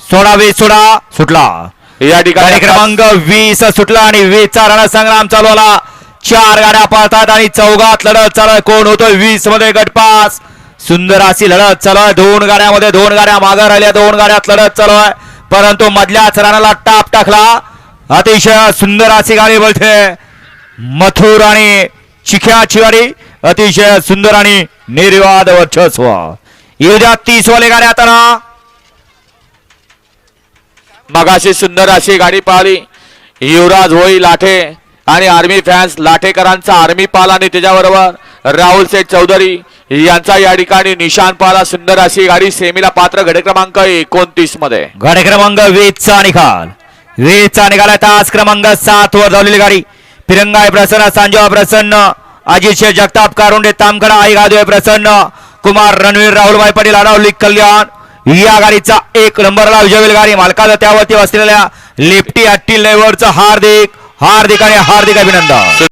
सोळा वीस सोळा सुटला. या ठिकाणी क्रमांक वीस सुटला आणि वीसचा रणसंग्राम चालू आला चार गाड्या पळतात आणि चौघात लढत चालू आहे. कोण होतोय वीसमध्ये गटपास? सुंदर अशी लढत चालू आहे. दोन गाड्यामध्ये दोन गाड्या मागं राहिल्या दोन गाड्यात लढत चालू आहे. परंतु मधल्याच रानाला टाप टाकला. अतिशय सुंदर अशी गाडी बोलते. मथुर आणि चिख्याची गाडी अतिशय सुंदर आणि निर्वाद वर्चस्व. येऊ द्या तीस वाले गाड्या आता मगाशी सुंदर अशी गाडी पाहिली. युवराज होई लाठे आणि आर्मी फॅन्स लाठेकरांचा आर्मी पाल आणि त्याच्याबरोबर. राहुल सेठ चौधरी यांचा या ठिकाणी निशान पाला. सुंदर अशी गाडी सेमीला पात्र घडे क्रमांक एकोणतीसमध्ये. घडे क्रमांक वीसचा निकाल. वीसचा निकाल तास क्रमांक सात वर धावलेली गाडी. फिरंगाय प्रसन्न संजय प्रसन्न. अजित जगताप कारुंडे तामकडा आई गादवे प्रसन्न. कुमार रणवीर राहुलभाई पाटील अडावली कल्याण. या गाडीचा एक नंबरला विजय गाडी. मालकाचा त्यावरती असलेल्या लेफ्टी अट्टी लेवरचं हार्दिक हार्दिक आणि हार्दिक अभिनंदन.